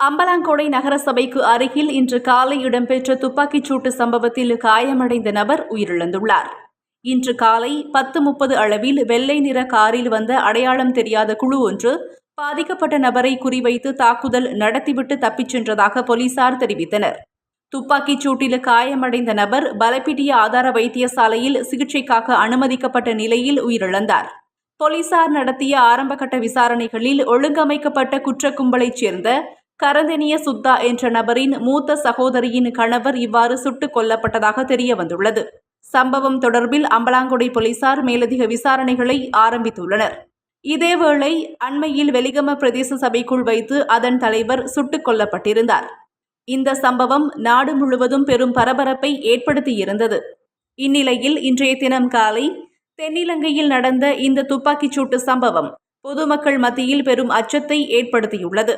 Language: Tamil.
அம்பலாங்கோடை நகரசபைக்கு அருகில் இன்று காலை இடம்பெற்ற துப்பாக்கிச் சூட்டு சம்பவத்தில் காயமடைந்த நபர் உயிரிழந்துள்ளார். இன்று காலை பத்து முப்பது அளவில் வெள்ளை நிற காரில் வந்த அடையாளம் தெரியாத குழு ஒன்று பாதிக்கப்பட்ட நபரை குறிவைத்து தாக்குதல் நடத்திவிட்டு தப்பிச் சென்றதாக போலீசார் தெரிவித்தனர். துப்பாக்கிச் சூட்டில் காயமடைந்த நபர் பலப்பிட்டிய ஆதார வைத்தியசாலையில் சிகிச்சைக்காக அனுமதிக்கப்பட்ட நிலையில் உயிரிழந்தார். போலீசார் நடத்திய ஆரம்பகட்ட விசாரணைகளில் ஒழுங்கமைக்கப்பட்ட குற்ற கும்பலைச் சேர்ந்த கரந்தெனிய சுத்தா என்ற நபரின் மூத்த சகோதரியின் கணவர் இவ்வாறு சுட்டுக் கொல்லப்பட்டதாக தெரிய வந்துள்ளது. சம்பவம் தொடர்பில் அம்பலாங்குடி போலீசார் மேலதிக விசாரணைகளை ஆரம்பித்துள்ளனர். இதேவேளை அண்மையில் வெலிகம பிரதேச சபைக்குள் வைத்து அதன் தலைவர் சுட்டுக் கொல்லப்பட்டிருந்தார். இந்த சம்பவம் நாடு முழுவதும் பெரும் பரபரப்பை ஏற்படுத்தியிருந்தது. இந்நிலையில் இன்றைய தினம் காலை தென்னிலங்கையில் நடந்த இந்த துப்பாக்கிச் சூட்டு சம்பவம் பொதுமக்கள் மத்தியில் பெரும் அச்சத்தை ஏற்படுத்தியுள்ளது.